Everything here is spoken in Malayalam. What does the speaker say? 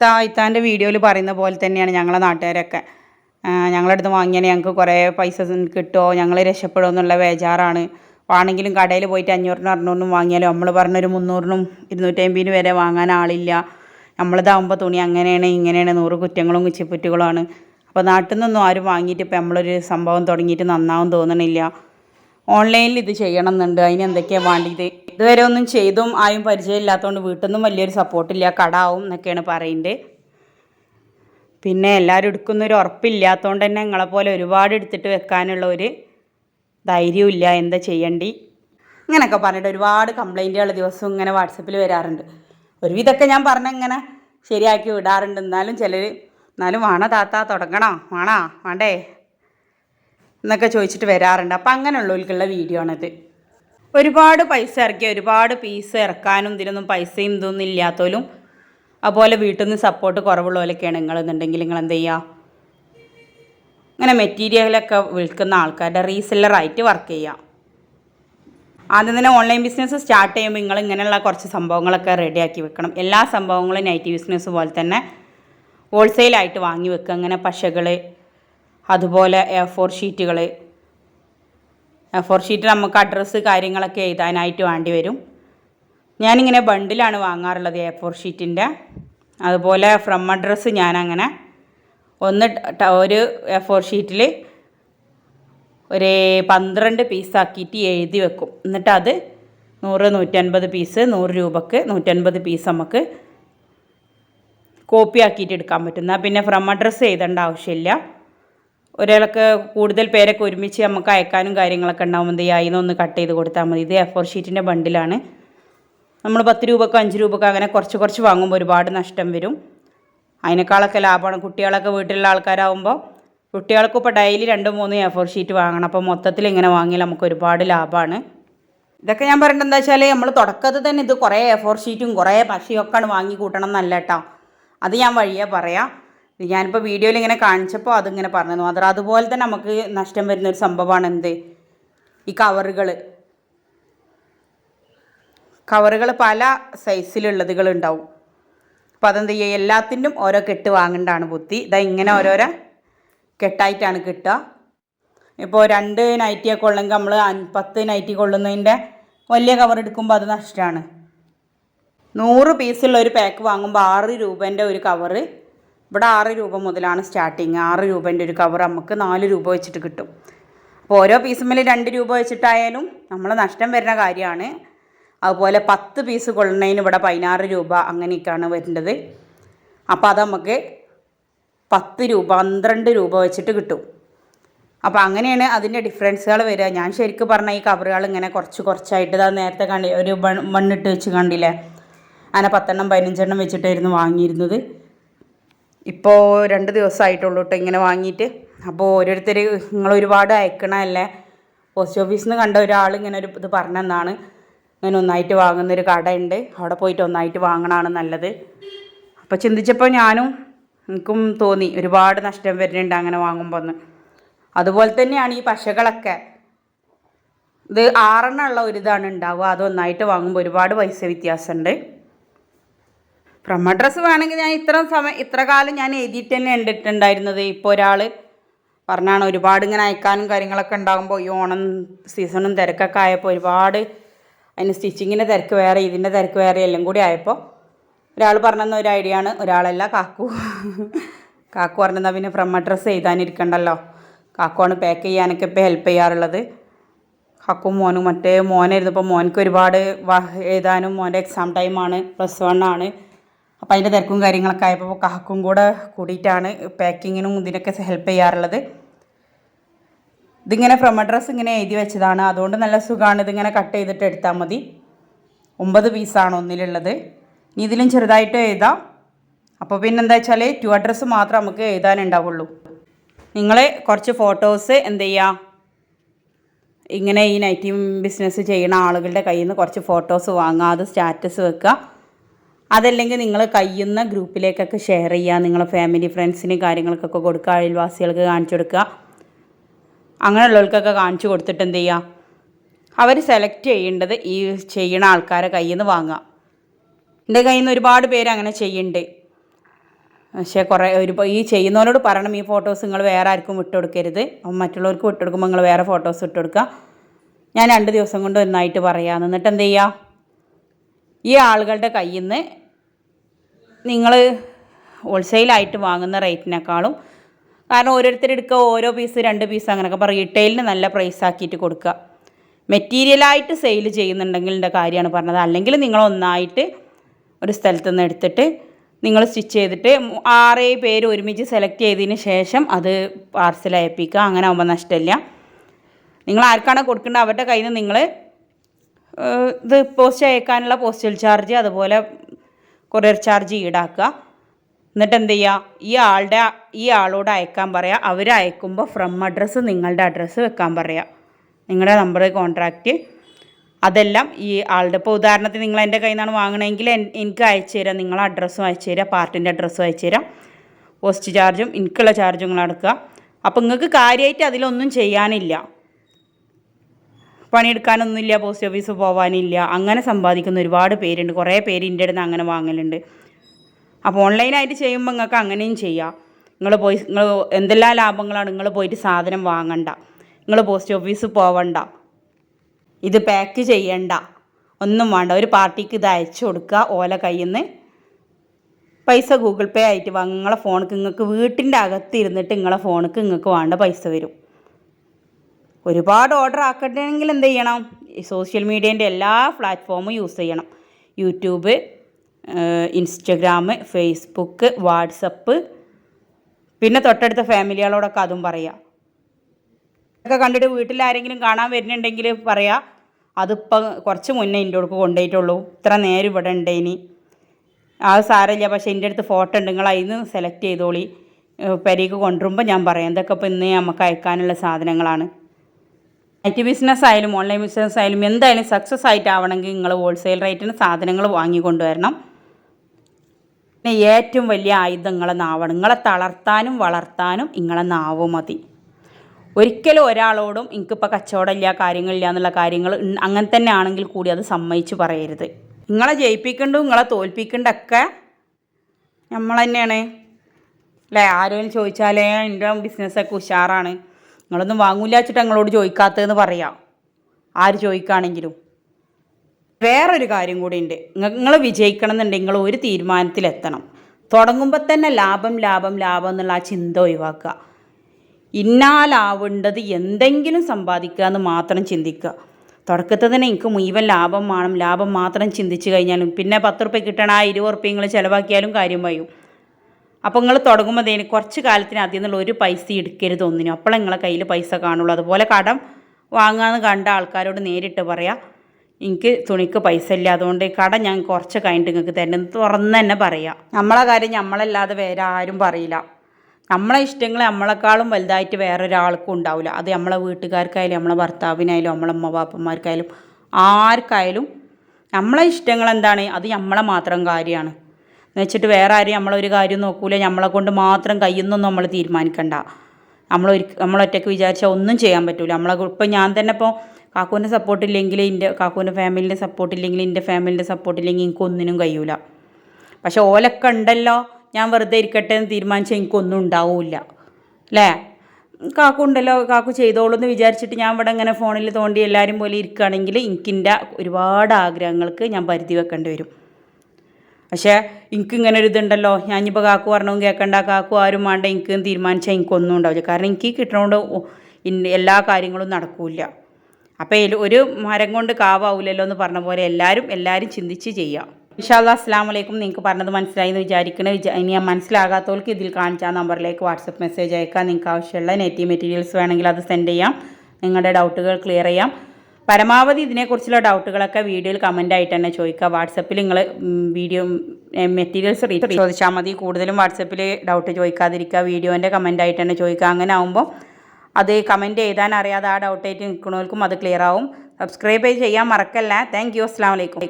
ഇത്താ ഇത്താന്റെ വീഡിയോയിൽ പറയുന്ന പോലെ തന്നെയാണ് ഞങ്ങളെ നാട്ടുകാരൊക്കെ. ആ, ഞങ്ങളുടെ അടുത്ത് വാങ്ങിയാൽ ഞങ്ങൾക്ക് കുറേ പൈസ കിട്ടുമോ ഞങ്ങൾ രക്ഷപ്പെടുമോ എന്നുള്ള ബേജാറാണ്. ആണെങ്കിലും കടയിൽ പോയിട്ട് അഞ്ഞൂറിനും അറുന്നൂറിനും വാങ്ങിയാലും നമ്മൾ പറഞ്ഞൊരു മുന്നൂറിനും ഇരുന്നൂറ്റമ്പതിനും വരെ വാങ്ങാൻ ആളില്ല. നമ്മളിതാകുമ്പോൾ തുണി അങ്ങനെയാണ് ഇങ്ങനെയാണ് നൂറ് കുറ്റങ്ങളും കുച്ചിപ്പുറ്റുകളുമാണ്. അപ്പോൾ നാട്ടിൽ നിന്നൊന്നും ആരും വാങ്ങിയിട്ട് ഇപ്പോൾ നമ്മളൊരു സംഭവം തുടങ്ങിയിട്ട് നന്നാവും തോന്നണില്ല. ഓൺലൈനിൽ ഇത് ചെയ്യണം എന്നുണ്ട് അതിന് എന്തൊക്കെയാണ് വേണ്ടിയത് ഇതുവരെ ഒന്നും ചെയ്തും ആരും പരിചയമില്ലാത്തതുകൊണ്ട് വീട്ടിൽ നിന്നും വലിയൊരു സപ്പോർട്ടില്ല. കടാവും എന്നൊക്കെയാണ് പറയുന്നത് പിന്നെ എല്ലാവരും എടുക്കുന്നൊരു ഉറപ്പില്ലാത്തതുകൊണ്ട് തന്നെ നിങ്ങളെപ്പോലെ ഒരുപാട് എടുത്തിട്ട് വെക്കാനുള്ള ഒരു ധൈര്യമില്ല എന്താ ചെയ്യണ്ടി? ഇങ്ങനെയൊക്കെ പറഞ്ഞിട്ട് ഒരുപാട് കംപ്ലൈന്റുകൾ ദിവസവും ഇങ്ങനെ വാട്സപ്പിൽ വരാറുണ്ട്. ഒരുവിധമൊക്കെ ഞാൻ പറഞ്ഞ ഇങ്ങനെ ശരിയാക്കി വിടാറുണ്ട്. എന്നാലും ചിലർ എന്നാലും വേണോ താത്ത? തുടങ്ങണോ? വേണോ? വേണ്ടേ? എന്നൊക്കെ ചോദിച്ചിട്ട് വരാറുണ്ട്. അപ്പം അങ്ങനെയുള്ളവർക്കുള്ള വീഡിയോ ആണിത്. ഒരുപാട് പൈസ ഇറക്കി ഒരുപാട് പീസ് ഇറക്കാനും ഇതിനൊന്നും പൈസയും ഇതൊന്നും ഇല്ലാത്തോലും അതുപോലെ വീട്ടിൽ നിന്ന് സപ്പോർട്ട് കുറവുള്ളവരൊക്കെയാണ് നിങ്ങളെന്നുണ്ടെങ്കിൽ നിങ്ങൾ എന്ത് ചെയ്യുക അങ്ങനെ മെറ്റീരിയലൊക്കെ വിൽക്കുന്ന ആൾക്കാരുടെ റീസെല്ലറായിട്ട് വർക്ക് ചെയ്യുക ആദ്യം തന്നെ ഓൺലൈൻ ബിസിനസ് സ്റ്റാർട്ട് ചെയ്യുമ്പോൾ നിങ്ങൾ ഇങ്ങനെയുള്ള കുറച്ച് സംഭവങ്ങളൊക്കെ റെഡിയാക്കി വെക്കണം. എല്ലാ സംഭവങ്ങളും നൈറ്റ് ബിസിനസ് പോലെ തന്നെ ഹോൾസെയിലായിട്ട് വാങ്ങി വെക്കുക. അങ്ങനെ പശകൾ അതുപോലെ എ ഫോർ ഷീറ്റുകൾ എ ഫോർ ഷീറ്റ് നമുക്ക് അഡ്രസ്സ് കാര്യങ്ങളൊക്കെ എഴുതാനായിട്ട് വേണ്ടി വരും. ഞാനിങ്ങനെ ബണ്ടിലാണ് വാങ്ങാറുള്ളത് എ ഫോർ ഷീറ്റിന്റെ അതുപോലെ ഫ്രം അഡ്രസ്സ് ഞാനങ്ങനെ ഒന്ന് ഒരു എ ഫോർ ഷീറ്റിൽ ഒരു പന്ത്രണ്ട് പീസാക്കിയിട്ട് എഴുതി വെക്കും. എന്നിട്ട് അത് നൂറ് നൂറ്റൻപത് പീസ് നൂറ് രൂപക്ക് നൂറ്റൻപത് പീസ് നമുക്ക് കോപ്പി ആക്കിയിട്ട് എടുക്കാൻ പറ്റും. എന്നാൽ പിന്നെ ഫ്രം അഡ്രസ്സ് എഴുതേണ്ട ആവശ്യമില്ല. ഒരാൾക്ക് കൂടുതൽ പേരൊക്കെ ഒരുമിച്ച് നമുക്ക് അയക്കാനും കാര്യങ്ങളൊക്കെ ഉണ്ടാവും. എന്ത് ചെയ്യുക അതിനൊന്ന് കട്ട് ചെയ്ത് കൊടുത്താൽ മതി. ഇത് എ ഫോർ ഷീറ്റിന്റെ ബണ്ടിലാണ് നമ്മൾ പത്ത് രൂപക്കോ അഞ്ച് രൂപക്കോ അങ്ങനെ കുറച്ച് കുറച്ച് വാങ്ങുമ്പോൾ ഒരുപാട് നഷ്ടം വരും. അതിനേക്കാളൊക്കെ ലാഭമാണ്. കുട്ടികളൊക്കെ വീട്ടിലുള്ള ആൾക്കാരാകുമ്പോൾ കുട്ടികൾക്ക് ഇപ്പോൾ ഡെയിലി രണ്ട് മൂന്ന് എ ഫോർ ഷീറ്റ് വാങ്ങണം. അപ്പോൾ മൊത്തത്തിൽ ഇങ്ങനെ വാങ്ങിയാൽ നമുക്ക് ഒരുപാട് ലാഭമാണ്. ഇതൊക്കെ ഞാൻ പറയുന്നത് എന്താ വെച്ചാൽ നമ്മൾ തുടക്കത്തിൽ തന്നെ ഇത് കുറേ എ ഫോർ ഷീറ്റും കുറേ പശയൊക്കെയാണ് വാങ്ങി കൂട്ടണം എന്നല്ല കേട്ടോ. അത് ഞാൻ വഴിയേ പറയാം. ഞാനിപ്പോൾ വീഡിയോയിൽ ഇങ്ങനെ കാണിച്ചപ്പോൾ അതിങ്ങനെ പറഞ്ഞു മാത്രം അതുപോലെ തന്നെ നമുക്ക് നഷ്ടം വരുന്ന ഒരു സംഭവമാണ് എന്ത്? ഈ കവറുകൾ കവറുകൾ പല സൈസിലുള്ളതുകൾ ഉണ്ടാവും. അപ്പോൾ അതെന്ത് ചെയ്യുക? എല്ലാത്തിന്റെയും ഓരോ കെട്ട് വാങ്ങേണ്ടതാണ് ബുദ്ധി. ഇതാ ഇങ്ങനെ ഓരോരോ കെട്ടായിട്ടാണ് കിട്ടുക. ഇപ്പോൾ രണ്ട് നൈറ്റിയൊക്കെ ഉള്ളെങ്കിൽ നമ്മൾ പത്ത് നൈറ്റി കൊള്ളുന്നതിന്റെ വലിയ കവർ എടുക്കുമ്പോൾ അത് നഷ്ടമാണ്. നൂറ് പീസുള്ള ഒരു പാക്ക് വാങ്ങുമ്പോൾ ആറ് രൂപേന്റെ ഒരു കവറ് ഇവിടെ ആറ് രൂപ മുതലാണ് സ്റ്റാർട്ടിങ് ആറ് രൂപേന്റെ ഒരു കവർ നമുക്ക് നാല് രൂപ വെച്ചിട്ട് കിട്ടും. അപ്പോൾ ഓരോ പീസുമ്മൽ രണ്ട് രൂപ വെച്ചിട്ടായാലും നമ്മൾ നഷ്ടം വരുന്ന കാര്യമാണ്. അതുപോലെ പത്ത് പീസ് കൊള്ളുന്നതിന് ഇവിടെ പതിനാറ് രൂപ അങ്ങനെയൊക്കെയാണ് വരേണ്ടത് അപ്പോൾ അത് നമുക്ക് പത്ത് രൂപ പന്ത്രണ്ട് രൂപ വെച്ചിട്ട് കിട്ടും. അപ്പോൾ അങ്ങനെയാണ് അതിന്റെ ഡിഫറൻസുകൾ വരിക. ഞാൻ ശരിക്കും പറഞ്ഞാൽ ഈ കവറുകൾ ഇങ്ങനെ കുറച്ച് കുറച്ചായിട്ട് ഇതാ നേരത്തെ കണ്ടി ഒരു മണ്ണിട്ട് വെച്ച് കണ്ടില്ലേ? അങ്ങനെ പത്തെണ്ണം പതിനഞ്ചെണ്ണം വെച്ചിട്ടായിരുന്നു വാങ്ങിയിരുന്നത്. ഇപ്പോൾ രണ്ട് ദിവസമായിട്ടുള്ളൂ കേട്ടോ ഇങ്ങനെ വാങ്ങിയിട്ട് അപ്പോൾ ഓരോരുത്തർ നിങ്ങൾ ഒരുപാട് അയക്കണമല്ലേ പോസ്റ്റ് ഓഫീസിൽ നിന്ന് കണ്ട ഒരാൾ ഇങ്ങനെ ഒരു ഇത് പറഞ്ഞെന്നാണ്. ഇങ്ങനെ ഒന്നായിട്ട് വാങ്ങുന്നൊരു കടയുണ്ട്. അവിടെ പോയിട്ട് ഒന്നായിട്ട് വാങ്ങണമാണ് നല്ലത്. അപ്പോൾ ചിന്തിച്ചപ്പോൾ ഞാനും എനിക്കും തോന്നി ഒരുപാട് നഷ്ടം വരുന്നുണ്ട് അങ്ങനെ വാങ്ങുമ്പോൾ ഒന്ന് അതുപോലെ തന്നെയാണ് ഈ പശകളൊക്കെ. ഇത് ആറെണ്ണമുള്ള ഒരു ഉണ്ടാവുക. അത് ഒന്നായിട്ട് വാങ്ങുമ്പോൾ ഒരുപാട് പൈസ വ്യത്യാസമുണ്ട് ഫ്രം അഡ്രസ്സ് വേണമെങ്കിൽ ഞാൻ ഇത്ര സമയം ഇത്ര കാലം ഞാൻ എഴുതിയിട്ട് തന്നെ കണ്ടിട്ടുണ്ടായിരുന്നത്. ഇപ്പോൾ ഒരാൾ പറഞ്ഞാണ് ഒരുപാട് ഇങ്ങനെ അയക്കാനും കാര്യങ്ങളൊക്കെ ഉണ്ടാകുമ്പോൾ ഈ ഓണം സീസണും തിരക്കൊക്കെ ആയപ്പോൾ ഒരുപാട് അതിന് സ്റ്റിച്ചിങ്ങിന്റെ തിരക്ക് വേറെ ഇതിന്റെ തിരക്ക് വേറെ എല്ലാം കൂടി ആയപ്പോൾ ഒരാൾ പറഞ്ഞെന്ന ഒരു ഐഡിയ ആണ്. ഒരാളല്ല കാക്കു. കാക്കു പറഞ്ഞാൽ പിന്നെ ഫ്രം അഡ്രസ്സ് എഴുതാനിരിക്കണ്ടല്ലോ. കാക്കുവാണ് പാക്ക് ചെയ്യാനൊക്കെ ഇപ്പോൾ ഹെൽപ്പ് ചെയ്യാറുള്ളത്. കാക്കും മോനും മറ്റേ മോനായിരുന്നു. ഇപ്പോൾ മോനക്ക് ഒരുപാട് എഴുതാനും മോന്റെ എക്സാം ടൈമാണ് പ്ലസ് വൺ ആണ്. അപ്പോൾ അതിന്റെ തിരക്കും കാര്യങ്ങളൊക്കെ ആയപ്പോൾ കാക്കും കൂടെ കൂടിയിട്ടാണ് പാക്കിങ്ങിനും ഇതിനൊക്കെ ഹെൽപ്പ് ചെയ്യാറുള്ളത്. ഇതിങ്ങനെ ഫ്രം അഡ്രസ്സ് ഇങ്ങനെ എഴുതി വെച്ചതാണ്. അതുകൊണ്ട് നല്ല സുഖമാണ് ഇതിങ്ങനെ കട്ട് ചെയ്തിട്ട് എടുത്താൽ മതി. ഒമ്പത് പീസാണ് ഒന്നിലുള്ളത്. ഇനി ഇതിലും ചെറുതായിട്ട് എഴുതാം. അപ്പോൾ പിന്നെ എന്താ വെച്ചാൽ ടു അഡ്രസ്സ് മാത്രം നമുക്ക് എഴുതാനുണ്ടാവുള്ളൂ നിങ്ങൾ കുറച്ച് ഫോട്ടോസ് എന്ത് ചെയ്യുക ഇങ്ങനെ ഈ നൈറ്റി ബിസിനസ് ചെയ്യുന്ന ആളുകളുടെ കയ്യിൽ നിന്ന് കുറച്ച് ഫോട്ടോസ് വാങ്ങുക അത് സ്റ്റാറ്റസ് വെക്കുക അതല്ലെങ്കിൽ നിങ്ങൾ കയ്യുന്ന ഗ്രൂപ്പിലേക്കൊക്കെ ഷെയർ ചെയ്യുക നിങ്ങളെ ഫാമിലി ഫ്രണ്ട്സിന് കാര്യങ്ങൾക്കൊക്കെ കൊടുക്കുക അയൽവാസികൾക്ക് കാണിച്ചു കൊടുക്കുക. അങ്ങനെയുള്ളവർക്കൊക്കെ കാണിച്ചു കൊടുത്തിട്ട് എന്ത് ചെയ്യുക? അവർ സെലക്ട് ചെയ്യേണ്ടത് ഈ ചെയ്യണ ആൾക്കാരെ കയ്യിൽ നിന്ന് വാങ്ങുക. എന്റെ കയ്യിൽ നിന്ന് ഒരുപാട് പേര് അങ്ങനെ ചെയ്യുന്നുണ്ട്. പക്ഷേ കുറേ ഒരു ഈ ചെയ്യുന്നവരോട് പറയണം ഈ ഫോട്ടോസ് നിങ്ങൾ വേറെ ആർക്കും വിട്ടുകൊടുക്കരുത് കൊടുക്കരുത്. മറ്റുള്ളവർക്ക് വിട്ടുകൊടുക്കുമ്പോൾ നിങ്ങൾ വേറെ ഫോട്ടോസ് ഇട്ടുകൊടുക്കുക ഞാൻ രണ്ട് ദിവസം കൊണ്ട് ഒന്നായിട്ട് പറയാം. എന്നിട്ട് എന്ത് ചെയ്യുക? ഈ ആളുകളുടെ കയ്യിൽ നിന്ന് നിങ്ങൾ ഹോൾസെയിലായിട്ട് വാങ്ങുന്ന റേറ്റിനേക്കാളും കാരണം ഓരോരുത്തർ എടുക്കുക ഓരോ പീസ് രണ്ട് പീസ് അങ്ങനെയൊക്കെ അപ്പോൾ റീറ്റെയിലിന് നല്ല പ്രൈസ് ആക്കിയിട്ട് കൊടുക്കുക മെറ്റീരിയലായിട്ട് സെയിൽ ചെയ്യുന്നുണ്ടെങ്കിൽ എന്റെ കാര്യമാണ് പറഞ്ഞത്. അല്ലെങ്കിൽ നിങ്ങൾ ഒന്നായിട്ട് ഒരു സ്ഥലത്തു നിന്ന് എടുത്തിട്ട് നിങ്ങൾ സ്റ്റിച്ച് ചെയ്തിട്ട് ആറേ പേര് ഒരുമിച്ച് സെലക്ട് ചെയ്തതിന് ശേഷം അത് പാർസൽ അയപ്പിക്കുക അങ്ങനെ ആകുമ്പോൾ നഷ്ടമില്ല. നിങ്ങൾ ആർക്കാണോ കൊടുക്കേണ്ടത്? അവരുടെ കയ്യിൽ നിന്ന് നിങ്ങൾ ഇത് പോസ്റ്റ് അയക്കാനുള്ള പോസ്റ്റൽ ചാർജ് അതുപോലെ കൊറിയർ ചാർജ് ഈടാക്കുക. എന്നിട്ട് എന്ത് ചെയ്യുക? ഈ ആളുടെ ഈ ആളോട് അയക്കാൻ പറയുക. അവർ അയക്കുമ്പോൾ ഫ്രം അഡ്രസ്സ് നിങ്ങളുടെ അഡ്രസ്സ് വെക്കാൻ പറയുക. നിങ്ങളുടെ നമ്പർ കോൺട്രാക്റ്റ് അതെല്ലാം ഈ ആളുടെ ഇപ്പോൾ ഉദാഹരണത്തിന് നിങ്ങൾ എന്റെ കയ്യിൽ നിന്നാണ് വാങ്ങണമെങ്കിൽ എനിക്ക് അയച്ചു തരാം. നിങ്ങളെ അഡ്രസ്സും അയച്ചു തരാം. പാർട്ടിന്റെ അഡ്രസ്സും അയച്ചു തരാം. പോസ്റ്റ് ചാർജും എനിക്കുള്ള ചാർജും നിങ്ങൾ അടക്കുക. അപ്പോൾ നിങ്ങൾക്ക് കാര്യമായിട്ട് അതിലൊന്നും ചെയ്യാനില്ല. പണിയെടുക്കാനൊന്നുമില്ല പോസ്റ്റ് ഓഫീസ് പോകാനില്ല അങ്ങനെ സമ്പാദിക്കുന്ന ഒരുപാട് പേരുണ്ട്. കുറേ പേര് എന്റെ അടുത്ത് അങ്ങനെ വാങ്ങലുണ്ട്. അപ്പോൾ ഓൺലൈനായിട്ട് ചെയ്യുമ്പോൾ നിങ്ങൾക്ക് അങ്ങനെയും ചെയ്യാം. നിങ്ങൾ പോയി നിങ്ങൾ എന്തെല്ലാം ലാഭങ്ങളാണ് നിങ്ങൾ പോയിട്ട് സാധനം വാങ്ങണ്ട. നിങ്ങൾ പോസ്റ്റ് ഓഫീസ് പോവണ്ട. ഇത് പാക്ക് ചെയ്യണ്ട. ഒന്നും വേണ്ട. ഒരു പാർട്ടിക്ക് ഇത് അയച്ചു കൊടുക്കുക. ഓല കയ്യിൽ നിന്ന് പൈസ ഗൂഗിൾ പേ ആയിട്ട് നിങ്ങളെ ഫോണിക്ക് നിങ്ങൾക്ക് വീട്ടിന്റെ അകത്ത് ഇരുന്നിട്ട് നിങ്ങളെ ഫോണിക്ക് നിങ്ങൾക്ക് വേണ്ട പൈസ വരും. ഒരുപാട് ഓർഡർ ആക്കണമെങ്കിൽ എന്ത് ചെയ്യണം? സോഷ്യൽ മീഡിയേന്റെ എല്ലാ പ്ലാറ്റ്ഫോമും യൂസ് ചെയ്യണം. യൂട്യൂബ് ഇൻസ്റ്റഗ്രാം ഫേസ്ബുക്ക് വാട്സപ്പ് പിന്നെ തൊട്ടടുത്ത ഫാമിലികളോടൊക്കെ അതും പറയാം. ഒക്കെ കണ്ടിട്ട് വീട്ടിൽ ആരെങ്കിലും കാണാൻ വരുന്നുണ്ടെങ്കിൽ പറയാം അതിപ്പം കുറച്ച് മുന്നേ എന്റെ അടുക്ക് കൊണ്ടുപോയിട്ടുള്ളൂ. ഇത്ര നേരം ഇവിടെ ഉണ്ട് ഇനി ആ സാരമില്ല പക്ഷേ എന്റെ അടുത്ത് ഫോട്ടോ ഉണ്ട്. നിങ്ങൾ അതിന്ന് സെലക്ട് ചെയ്തോളി. പെരീക്ക് കൊണ്ടുവരുമ്പോൾ ഞാൻ പറയാം. ഇതൊക്കെ ഇപ്പോൾ ഇന്ന് നമുക്ക് അയക്കാനുള്ള സാധനങ്ങളാണ്. ഐ ടി ബിസിനസ് ആയാലും ഓൺലൈൻ ബിസിനസ് ആയാലും എന്തായാലും സക്സസ് ആയിട്ട് ആവണമെങ്കിൽ നിങ്ങൾ ഹോൾസെയിൽ റേറ്റിന് സാധനങ്ങൾ വാങ്ങിക്കൊണ്ടുവരണം പിന്നെ ഏറ്റവും വലിയ ആയുധം നിങ്ങളെ നാവാണ്. നിങ്ങളെ തളർത്താനും വളർത്താനും നിങ്ങളെ നാവ് മതി. ഒരിക്കലും ഒരാളോടും എനിക്കിപ്പോൾ കച്ചവടമില്ല കാര്യങ്ങളില്ല എന്നുള്ള കാര്യങ്ങൾ അങ്ങനെ തന്നെ ആണെങ്കിൽ കൂടി അത് സമ്മതിച്ച് പറയരുത്. നിങ്ങളെ ജയിപ്പിക്കേണ്ടതും നിങ്ങളെ തോൽപ്പിക്കേണ്ടതൊക്കെ നമ്മൾ തന്നെയാണ്. അല്ലേ? ആരെങ്കിലും ചോദിച്ചാലേ എന്റെ ബിസിനസ്സൊക്കെ ഉഷാറാണ്. നിങ്ങളൊന്നും വാങ്ങൂല വെച്ചിട്ട് ഞങ്ങളോട് ചോദിക്കാത്തതെന്ന് പറയാം. ആര് ചോദിക്കുകയാണെങ്കിലും വേറൊരു കാര്യം കൂടി ഉണ്ട് നിങ്ങൾ വിജയിക്കണം എന്നുണ്ടെങ്കിൽ നിങ്ങൾ ഒരു തീരുമാനത്തിലെത്തണം. തുടങ്ങുമ്പോൾ തന്നെ ലാഭം ലാഭം ലാഭം എന്നുള്ള ആ ചിന്ത ഒഴിവാക്കുക. ഇന്നാലാവേണ്ടത് എന്തെങ്കിലും സമ്പാദിക്കുക എന്ന് മാത്രം ചിന്തിക്കുക. തുടക്കത്തിൽ തന്നെ എനിക്ക് മുഴുവൻ ലാഭം വേണം. ലാഭം മാത്രം ചിന്തിച്ച് കഴിഞ്ഞാലും പിന്നെ പത്ത് റുപ്യ കിട്ടണ ആ ഇരുപത് റുപ്യ നിങ്ങൾ ചിലവാക്കിയാലും കാര്യം വയ്യും അപ്പോൾ നിങ്ങൾ തുടങ്ങുമ്പോൾ ഇതിന് കുറച്ച് കാലത്തിന് അതിൽ നിന്നുള്ള ഒരു പൈസ എടുക്കരുത് ഒന്നിനും. അപ്പോൾ നിങ്ങളെ കയ്യിൽ പൈസ കാണുള്ളൂ. അതുപോലെ കടം വാങ്ങാമെന്ന് കണ്ട ആൾക്കാരോട് നേരിട്ട് പറയാം എനിക്ക് തുണിക്ക് പൈസ ഇല്ല. അതുകൊണ്ട് കടം ഞാൻ കുറച്ച് കഴിഞ്ഞിട്ട് നിങ്ങൾക്ക് തന്നെ തുറന്ന് തന്നെ പറയാം. നമ്മളെ കാര്യം നമ്മളല്ലാതെ വേറെ ആരും പറയില്ല. നമ്മളെ ഇഷ്ടങ്ങൾ നമ്മളെക്കാളും വലുതായിട്ട് വേറൊരാൾക്കും ഉണ്ടാവില്ല അത് നമ്മളെ വീട്ടുകാർക്കായാലും നമ്മളെ ഭർത്താവിനായാലും നമ്മളെ അമ്മ പാപ്പന്മാർക്കായാലും ആർക്കായാലും നമ്മളെ ഇഷ്ടങ്ങൾ എന്താണ് അത് നമ്മളെ മാത്രം കാര്യമാണ് വെച്ചിട്ട് വേറെ ആരും നമ്മളൊരു കാര്യം നോക്കൂല. നമ്മളെ കൊണ്ട് മാത്രം കയ്യുന്നൊന്നും നമ്മൾ തീരുമാനിക്കണ്ട. നമ്മൾ നമ്മളൊറ്റയ്ക്ക് വിചാരിച്ചാൽ ഒന്നും ചെയ്യാൻ പറ്റൂല. നമ്മളെ ഇപ്പം ഞാൻ തന്നെ ഇപ്പോൾ കാക്കൂന്റെ സപ്പോർട്ട് ഇല്ലെങ്കിൽ എന്റെ കാക്കൂന്റെ ഫാമിലിന്റെ സപ്പോർട്ട് ഇല്ലെങ്കിൽ എന്റെ ഫാമിലിന്റെ സപ്പോർട്ട് ഇല്ലെങ്കിൽ എനിക്ക് ഒന്നിനും കഴിയൂല. പക്ഷെ ഓലൊക്കെ ഉണ്ടല്ലോ. ഞാൻ വെറുതെ ഇരിക്കട്ടെ എന്ന് തീരുമാനിച്ചാൽ എനിക്കൊന്നും ഉണ്ടാവില്ല. അല്ലേ? കാക്കു ഉണ്ടല്ലോ. കാക്കു ചെയ്തോളൂ എന്ന് വിചാരിച്ചിട്ട് ഞാൻ ഇവിടെ ഇങ്ങനെ ഫോണിൽ തോണ്ടി എല്ലാവരും പോലെ ഇരിക്കുകയാണെങ്കിൽ എനിക്കിന്റെ ഒരുപാട് ആഗ്രഹങ്ങൾക്ക് ഞാൻ പരിധി വെക്കേണ്ടി വരും. പക്ഷേ എനിക്ക് ഇങ്ങനെ ഒരു ഇതുണ്ടല്ലോ. ഞാനിപ്പോൾ കാക്കു പറഞ്ഞു കേൾക്കണ്ട കാക്കു ആരും വേണ്ട എനിക്ക് തീരുമാനിച്ചാൽ എനിക്കൊന്നും ഉണ്ടാവില്ല. കാരണം എനിക്ക് കിട്ടണോണ്ട് എല്ലാ കാര്യങ്ങളും നടക്കില്ല. അപ്പോൾ ഒരു മരം കൊണ്ട് കാവാവൂലല്ലോ എന്ന് പറഞ്ഞ പോലെ എല്ലാവരും എല്ലാവരും ചിന്തിച്ച് ചെയ്യാം. ഇൻഷാല്ല അസ്സാം വലൈക്കും നിങ്ങൾക്ക് പറഞ്ഞത് മനസ്സിലായി എന്ന് വിചാരിക്കണേ വിചാ ഇനി മനസ്സിലാകാത്തവർക്ക് ഇതിൽ കാണിച്ച നമ്പറിലേക്ക് വാട്സപ്പ് മെസ്സേജ് അയക്കാം. നിങ്ങൾക്ക് ആവശ്യമുള്ള നെറ്റി മെറ്റീരിയൽസ് വേണമെങ്കിൽ അത് സെൻഡ് ചെയ്യാം. നിങ്ങളുടെ ഡൗട്ടുകൾ ക്ലിയർ ചെയ്യാം. പരമാവധി ഇതിനെക്കുറിച്ചുള്ള ഡൗട്ടുകളൊക്കെ വീഡിയോയിൽ കമന്റ് ആയിട്ട് തന്നെ ചോദിക്കുക. വാട്സപ്പിൽ നിങ്ങൾ വീഡിയോ മെറ്റീരിയൽസ് ചോദിച്ചാൽ മതി. കൂടുതലും വാട്സപ്പിൽ ഡൗട്ട് ചോദിക്കാതിരിക്കുക. വീഡിയോന്റെ കമന്റ് ആയിട്ട് തന്നെ ചോദിക്കുക. അങ്ങനെ ആകുമ്പോൾ അത് കമന്റ് എഴുതാൻ അറിയാതെ ആ ഡൗട്ടായിട്ട് നിൽക്കുന്നവർക്കും അത് ക്ലിയർ ആവും. സബ്സ്ക്രൈബ് ചെയ്യാൻ മറക്കല്ല. താങ്ക് യു അസ്സാം വലൈക്കും